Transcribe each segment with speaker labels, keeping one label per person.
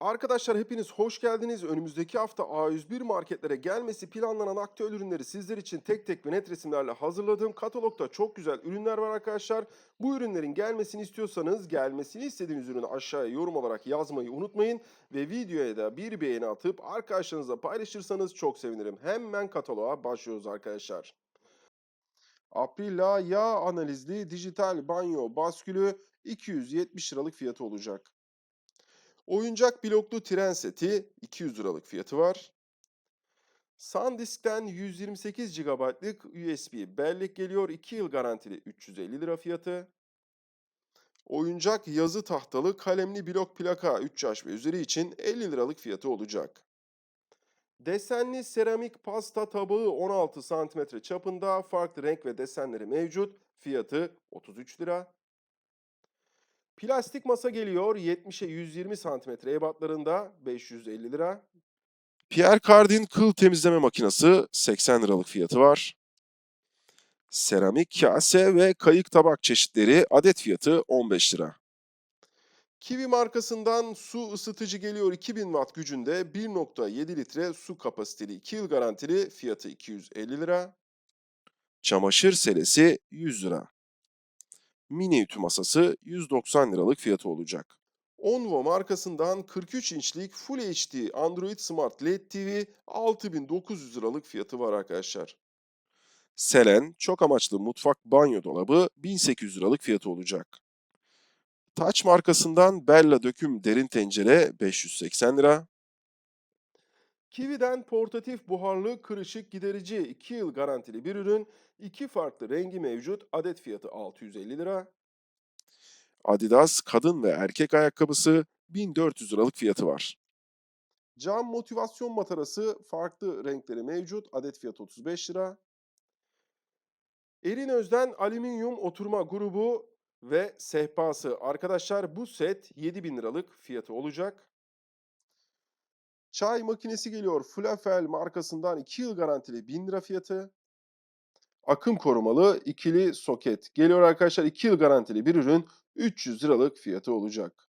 Speaker 1: Arkadaşlar hepiniz hoş geldiniz. Önümüzdeki hafta A101 marketlere gelmesi planlanan aktüel ürünleri sizler için tek tek ve net resimlerle hazırladığım katalogda çok güzel ürünler var arkadaşlar. Bu ürünlerin gelmesini istiyorsanız gelmesini istediğiniz ürünü aşağıya yorum olarak yazmayı unutmayın. Ve videoya da bir beğeni atıp arkadaşlarınızla paylaşırsanız çok sevinirim. Hemen kataloğa başlıyoruz arkadaşlar. Aprila yağ analizli dijital banyo baskülü 270 liralık fiyatı olacak. Oyuncak bloklu tren seti 200 liralık fiyatı var. SanDisk'ten 128 GB'lık USB bellek geliyor. 2 yıl garantili 350 lira fiyatı. Oyuncak yazı tahtalı kalemli blok plaka 3 yaş ve üzeri için 50 liralık fiyatı olacak. Desenli seramik pasta tabağı 16 cm çapında farklı renk ve desenleri mevcut. Fiyatı 33 lira. Plastik masa geliyor 70'e 120 santimetre ebatlarında 550 lira. Pierre Cardin kıl temizleme makinesi 80 liralık fiyatı var. Seramik kase ve kayık tabak çeşitleri adet fiyatı 15 lira. Kiwi markasından su ısıtıcı geliyor 2000 watt gücünde 1.7 litre su kapasiteli 2 yıl garantili fiyatı 250 lira. Çamaşır selesi 100 lira mini ütü masası 190 liralık fiyatı olacak. Onvo markasından 43 inçlik Full HD Android Smart LED TV 6900 liralık fiyatı var arkadaşlar. Selen çok amaçlı mutfak banyo dolabı 1800 liralık fiyatı olacak. Taç markasından Bella döküm derin tencere 580 lira. Kiwi'den portatif buharlı kırışık giderici 2 yıl garantili bir ürün. iki farklı rengi mevcut. Adet fiyatı 650 lira. Adidas kadın ve erkek ayakkabısı 1400 liralık fiyatı var. Cam motivasyon matarası farklı renkleri mevcut. Adet fiyatı 35 lira. Erin Özden alüminyum oturma grubu ve sehpası. Arkadaşlar bu set 7000 liralık fiyatı olacak. Çay makinesi geliyor. Flafel markasından 2 yıl garantili 1000 lira fiyatı. Akım korumalı ikili soket. Geliyor arkadaşlar 2 yıl garantili bir ürün 300 liralık fiyatı olacak.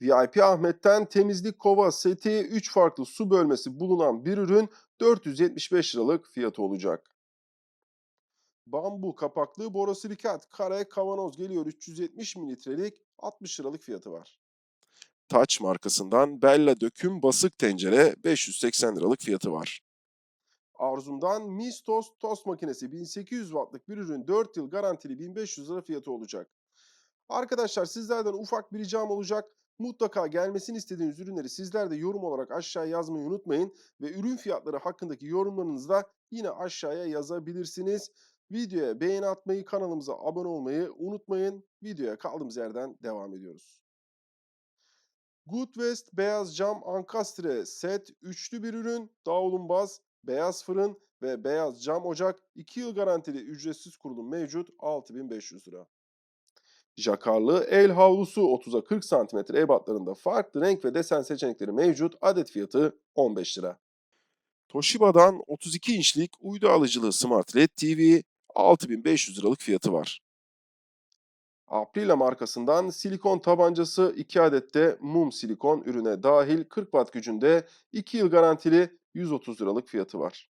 Speaker 1: VIP Ahmet'ten temizlik kova seti 3 farklı su bölmesi bulunan bir ürün 475 liralık fiyatı olacak. Bambu kapaklı borosilikat kare kavanoz geliyor 370 mililitrelik 60 liralık fiyatı var. Taç markasından Bella döküm basık tencere 580 liralık fiyatı var. Arzum'dan Mis Toast tost makinesi 1800 wattlık bir ürün 4 yıl garantili 1500 lira fiyatı olacak. Arkadaşlar sizlerden ufak bir ricam olacak. Mutlaka gelmesini istediğiniz ürünleri sizler de yorum olarak aşağıya yazmayı unutmayın. Ve ürün fiyatları hakkındaki yorumlarınızı da yine aşağıya yazabilirsiniz. Videoya beğeni atmayı, kanalımıza abone olmayı unutmayın. Videoya kaldığımız yerden devam ediyoruz. Good West beyaz cam ankastre set üçlü bir ürün, davlumbaz, beyaz fırın ve beyaz cam ocak 2 yıl garantili ücretsiz kurulum mevcut 6500 lira. Jakarlı el havlusu 30'a 40 cm ebatlarında farklı renk ve desen seçenekleri mevcut adet fiyatı 15 lira. Toshiba'dan 32 inçlik uydu alıcılı Smart LED TV 6500 liralık fiyatı var. Aprila markasından silikon tabancası 2 adette mum silikon ürüne dahil 40 watt gücünde 2 yıl garantili 130 liralık fiyatı var.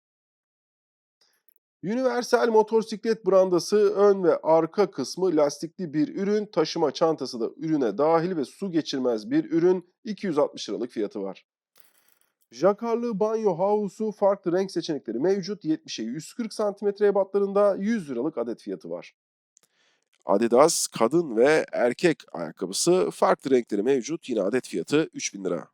Speaker 1: Universal motosiklet brandası ön ve arka kısmı lastikli bir ürün, taşıma çantası da ürüne dahil ve su geçirmez bir ürün 260 liralık fiyatı var. Jakarlı banyo havlusu farklı renk seçenekleri mevcut 70'e 140 cm ebatlarında 100 liralık adet fiyatı var. Adidas kadın ve erkek ayakkabısı farklı renkleri mevcut. Yine adet fiyatı 3000 lira.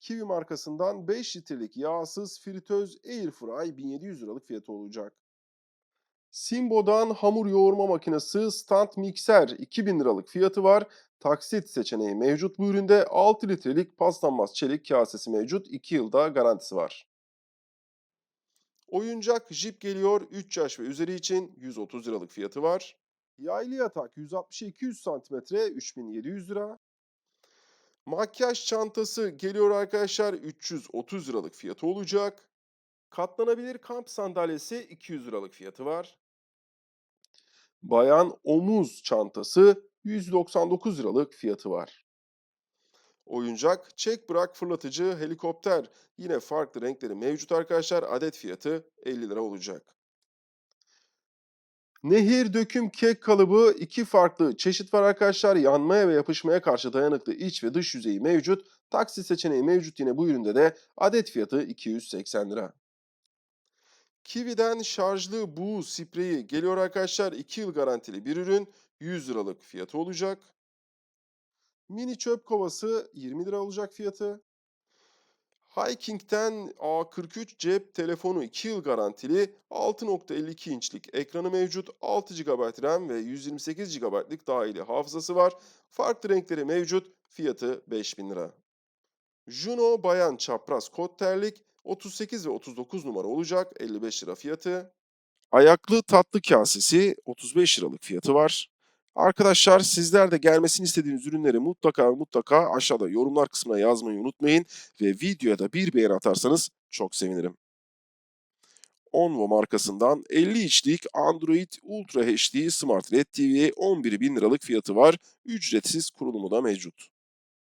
Speaker 1: Kiwi markasından 5 litrelik yağsız fritöz Airfry 1700 liralık fiyatı olacak. Simbo'dan hamur yoğurma makinesi stand mikser 2000 liralık fiyatı var. Taksit seçeneği mevcut bu üründe 6 litrelik paslanmaz çelik kasesi mevcut 2 yılda garantisi var. Oyuncak jip geliyor 3 yaş ve üzeri için 130 liralık fiyatı var. Yaylı yatak 160'a 200 cm 3700 lira. Makyaj çantası geliyor arkadaşlar 330 liralık fiyatı olacak. Katlanabilir kamp sandalyesi 200 liralık fiyatı var. Bayan omuz çantası 199 liralık fiyatı var. Oyuncak, çek bırak fırlatıcı, helikopter. Yine farklı renkleri mevcut arkadaşlar. Adet fiyatı 50 lira olacak. Nehir döküm kek kalıbı iki farklı çeşit var arkadaşlar. Yanmaya ve yapışmaya karşı dayanıklı iç ve dış yüzeyi mevcut. Taksi seçeneği mevcut yine bu üründe de adet fiyatı 280 lira. Kiwi'den şarjlı buğu spreyi geliyor arkadaşlar. 2 yıl garantili bir ürün. 100 liralık fiyatı olacak. Mini çöp kovası 20 lira olacak fiyatı. Hiking'ten A43 cep telefonu 2 yıl garantili 6.52 inçlik ekranı mevcut. 6 GB RAM ve 128 GB'lık dahili hafızası var. Farklı renkleri mevcut. Fiyatı 5000 lira. Juno bayan çapraz kot terlik 38 ve 39 numara olacak. 55 lira fiyatı. Ayaklı tatlı kasesi 35 liralık fiyatı var. Arkadaşlar sizler de gelmesini istediğiniz ürünleri mutlaka mutlaka aşağıda yorumlar kısmına yazmayı unutmayın ve videoya da bir beğeni atarsanız çok sevinirim. Onvo markasından 50 inçlik Android Ultra HD Smart LED TV 11.000 liralık fiyatı var. Ücretsiz kurulumu da mevcut.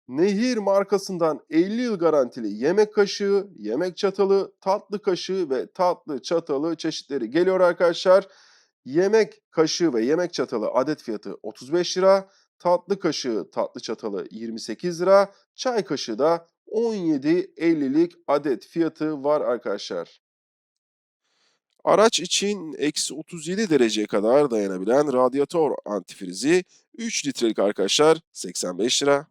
Speaker 1: Nehir markasından 50 yıl garantili yemek kaşığı, yemek çatalı, tatlı kaşığı ve tatlı çatalı çeşitleri geliyor arkadaşlar. Yemek kaşığı ve yemek çatalı adet fiyatı 35 lira, tatlı kaşığı, tatlı çatalı 28 lira, çay kaşığı da 17.50'lik adet fiyatı var arkadaşlar. Araç için eksi 37 dereceye kadar dayanabilen radyatör antifrizi 3 litrelik arkadaşlar 85 lira.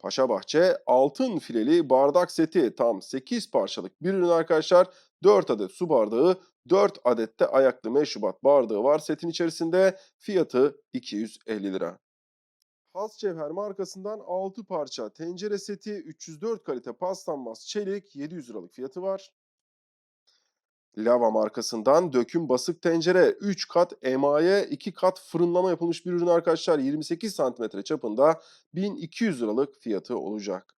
Speaker 1: Paşabahçe altın fileli bardak seti tam 8 parçalık bir ürün arkadaşlar. 4 adet su bardağı, 4 adet de ayaklı meşrubat bardağı var setin içerisinde. Fiyatı 250 lira. Has Cevher markasından 6 parça tencere seti 304 kalite paslanmaz çelik 700 liralık fiyatı var. Lava markasından döküm basık tencere 3 kat emaye 2 kat fırınlama yapılmış bir ürün arkadaşlar 28 santimetre çapında 1200 liralık fiyatı olacak.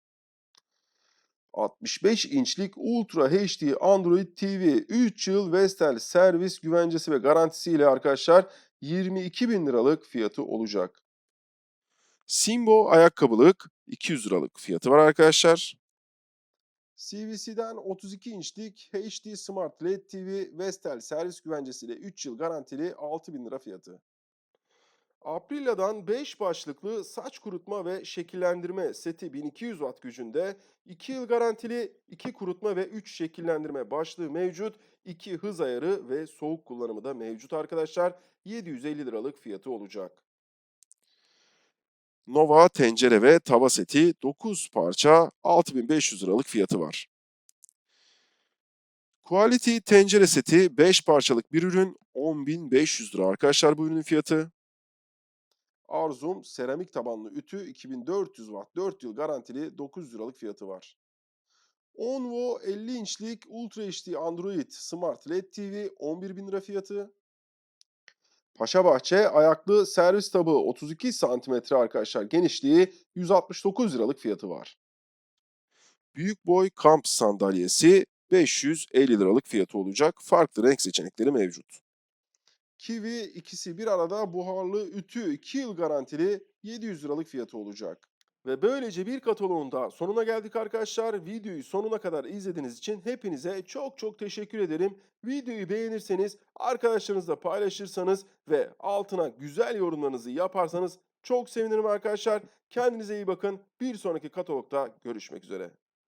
Speaker 1: 65 inçlik Ultra HD Android TV 3 yıl Vestel servis güvencesi ve garantisiyle arkadaşlar 22 bin liralık fiyatı olacak. Simbo ayakkabılık 200 liralık fiyatı var arkadaşlar. CVC'den 32 inçlik HD Smart LED TV Vestel servis güvencesiyle 3 yıl garantili 6000 lira fiyatı. Aprilia'dan 5 başlıklı saç kurutma ve şekillendirme seti 1200 watt gücünde 2 yıl garantili 2 kurutma ve 3 şekillendirme başlığı mevcut. 2 hız ayarı ve soğuk kullanımı da mevcut arkadaşlar. 750 liralık fiyatı olacak. Nova tencere ve tava seti 9 parça 6500 liralık fiyatı var. Quality tencere seti 5 parçalık bir ürün 10.500 lira arkadaşlar bu ürünün fiyatı. Arzum seramik tabanlı ütü 2400 watt 4 yıl garantili 900 liralık fiyatı var. Onvo 50 inçlik Ultra HD Android Smart LED TV 11.000 lira fiyatı. Paşabahçe ayaklı servis tabağı 32 santimetre arkadaşlar genişliği 169 liralık fiyatı var. Büyük boy kamp sandalyesi 550 liralık fiyatı olacak. Farklı renk seçenekleri mevcut. Kiwi ikisi bir arada buharlı ütü 2 yıl garantili 700 liralık fiyatı olacak. Ve böylece bir kataloğun sonuna geldik arkadaşlar. Videoyu sonuna kadar izlediğiniz için hepinize çok çok teşekkür ederim. Videoyu beğenirseniz, arkadaşlarınızla paylaşırsanız ve altına güzel yorumlarınızı yaparsanız çok sevinirim arkadaşlar. Kendinize iyi bakın. Bir sonraki katalogda görüşmek üzere.